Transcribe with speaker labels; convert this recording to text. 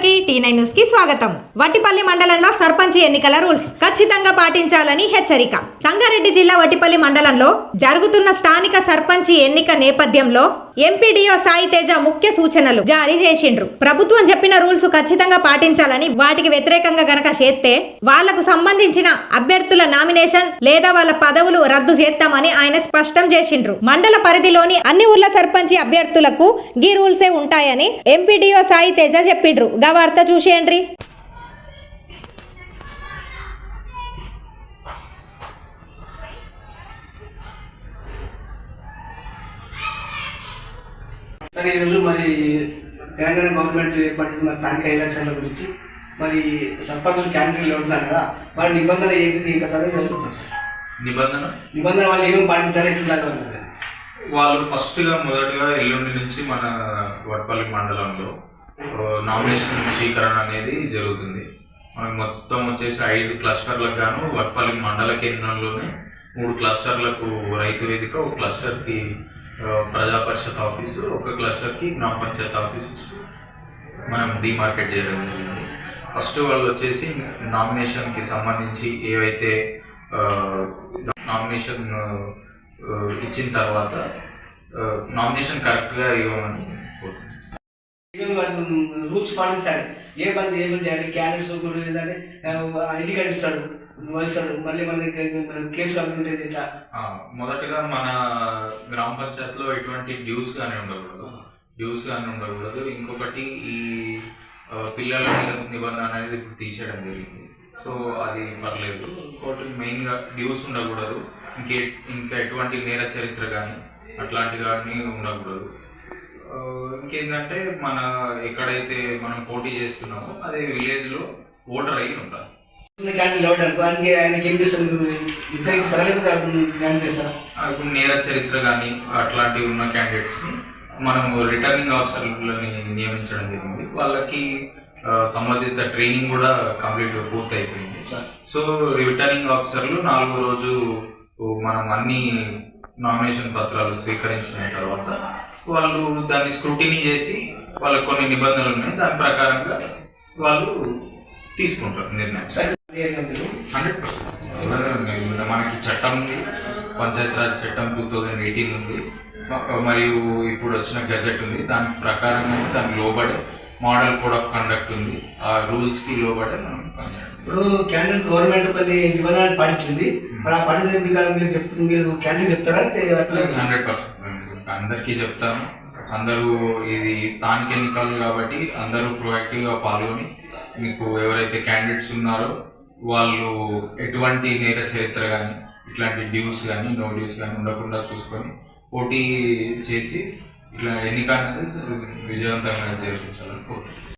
Speaker 1: అందరికీ T nine న్యూస్కి స్వాగతం. వట్టిపల్లి మండలంలో సర్పంచ్ ఎన్నికల రూల్స్ ఖచ్చితంగా పాటించాలని హెచ్చరిక. సంగారెడ్డి జిల్లా వట్టిపల్లి మండలంలో జరుగుతున్న స్థానిక సర్పంచ్ ఎన్నిక నేపథ్యంలో ఎంపీడీఓ సాయి తేజ ముఖ్య సూచనలు జారీ చేసిండ్రు. ప్రభుత్వం చెప్పిన రూల్స్ ఖచ్చితంగా పాటించాలని వాటికి వ్యతిరేకంగా గనక చేస్తే వాళ్ళకు సంబంధించిన అభ్యర్థుల నామినేషన్ లేదా వాళ్ళ పదవులు రద్దు చేస్తామని ఆయన స్పష్టం చేసిండ్రు. మండల పరిధిలోని అన్ని ఊర్ల సర్పంచి అభ్యర్థులకు గీ రూల్సే ఉంటాయని ఎంపీడీఓ సాయి తేజ చెప్పిండ్రు. గా వార్త చూసేయండి.
Speaker 2: సరే ఈరోజు మరి తెలంగాణ గవర్నమెంట్ ఏర్పడుతున్న స్థానిక ఎలక్షన్ల గురించి మరి సర్పంచ్ క్యాండిడేట్లు అడుగుతారు కదా వాళ్ళ నిబంధన ఏంటిది ఇంకా అనేది జరుగుతుంది సార్?
Speaker 3: నిబంధన?
Speaker 2: నిబంధన వాళ్ళు ఏమేమి పాటించాలి అన్నది
Speaker 3: వాళ్ళు ఫస్ట్గా మొదటగా ఎల్లుండి నుంచి మన వట్పల్లి మండలంలో ఆ, నామినేషన్ స్వీకరణ అనేది జరుగుతుంది. మనకి మొత్తం వచ్చేసి ఐదు క్లస్టర్లకు గాను వట్పల్లి మండల కేంద్రంలోనే మూడు క్లస్టర్లకు రైతు వేదిక ఒక క్లస్టర్కి ప్రజా పరిషత్ ఆఫీసు ఒక క్లస్టర్కి గ్రామ పంచాయత్ ఆఫీసు మనం డీమార్కెట్ చేయడం జరిగింది. ఫస్ట్ వాళ్ళు వచ్చేసి నామినేషన్కి సంబంధించి ఏవైతే నామినేషన్ ఇచ్చిన తర్వాత నామినేషన్ కరెక్ట్గా ఇవ్వమని
Speaker 2: కోరుతుంది వాళ్ళు రూల్స్ పాటించాలి. ఏ బంద్ ఏ బంద్ చేయాలి? క్యాండిడేట్స్ ఏంటంటే ఐడి కార్డు ఇస్తాడు ఇస్తాడు మళ్ళీ మళ్ళీ కేసు కంప్లైంట్ ఇట్లా
Speaker 3: మొదటగా మన గ్రామ పంచాయతీలో ఎటువంటి డ్యూస్ కానీ ఉండకూడదు. డ్యూస్ కానీ ఉండకూడదు. ఇంకొకటి ఈ పిల్లల నిబంధన అనేది ఇప్పుడు తీసేయడం జరిగింది. సో అది పర్లేదు. ఇంకోటి మెయిన్గా డ్యూస్ ఉండకూడదు. ఇంకే ఇంకా ఎటువంటి నేర చరిత్ర కానీ అట్లాంటి కానీ ఉండకూడదు. ఇంకేంటంటే మన ఎక్కడైతే మనం పోటీ చేస్తున్నామో అదే విలేజ్లో ఓటర్ అయ్యి
Speaker 2: ఇవ్వడానికి ఆయనకి ఆయనకి ఏం చేస్తారు? వ్యతిరేకిస్తారా లేకపోతే క్యాండిడేట్ చేస్తారా?
Speaker 3: ఆ, ఇప్పుడు నేర చరిత్ర కానీ అట్లాంటివి ఉన్న క్యాండిడేట్స్ని మనం రిటర్నింగ్ ఆఫీసర్లని నియమించడం జరిగింది. వాళ్ళకి సంబంధిత ట్రైనింగ్ కూడా కంప్లీట్ పూర్తి అయిపోయింది
Speaker 2: సార్.
Speaker 3: సో రిటర్నింగ్ ఆఫీసర్లు నాలుగో రోజు మనం అన్ని నామినేషన్ పత్రాలు స్వీకరించిన తర్వాత వాళ్ళు దాన్ని స్క్రూటినీ చేసి వాళ్ళకి కొన్ని నిబంధనలు ఉన్నాయి. దాని ప్రకారంగా వాళ్ళు తీసుకుంటారు నిర్ణయం? Hundred percent. మనకి చట్టం ఉంది. పంచాయతీరాజ్ చట్టం టూ థౌజండ్ ఎయిటీన్ ఉంది. మరియు ఇప్పుడు వచ్చిన గెజెట్ ఉంది. దాని ప్రకారంగా దానికి లోబడే మోడల్ కోడ్ ఆఫ్ కండక్ట్ ఉంది. ఆ రూల్స్కి లోబడే మనం
Speaker 2: ఇప్పుడు క్యాండిడేట్ గవర్నమెంట్ కొన్ని నిబంధనలు పాటించింది. మరి ఆ పాటించిన మీరు చెప్తుంది మీరు క్యాండిడేట్ చెప్తారా?
Speaker 3: Hundred percent. అందరికీ చెప్తాను. అందరూ ఇది స్థానిక ఎన్నికలు కాబట్టి అందరూ ప్రొయాక్టివ్గా పాల్గొని మీకు ఎవరైతే క్యాండిడేట్స్ ఉన్నారో వాళ్ళు ఎటువంటి నేర చరిత్ర కానీ ఇట్లాంటి డ్యూస్ కానీ నో డ్యూస్ కానీ ఉండకుండా చూసుకొని పోటీ చేసి ఇట్లా ఎన్నిక అనేది విజయవంతంగా జరిపించాలని కోరుతున్నాను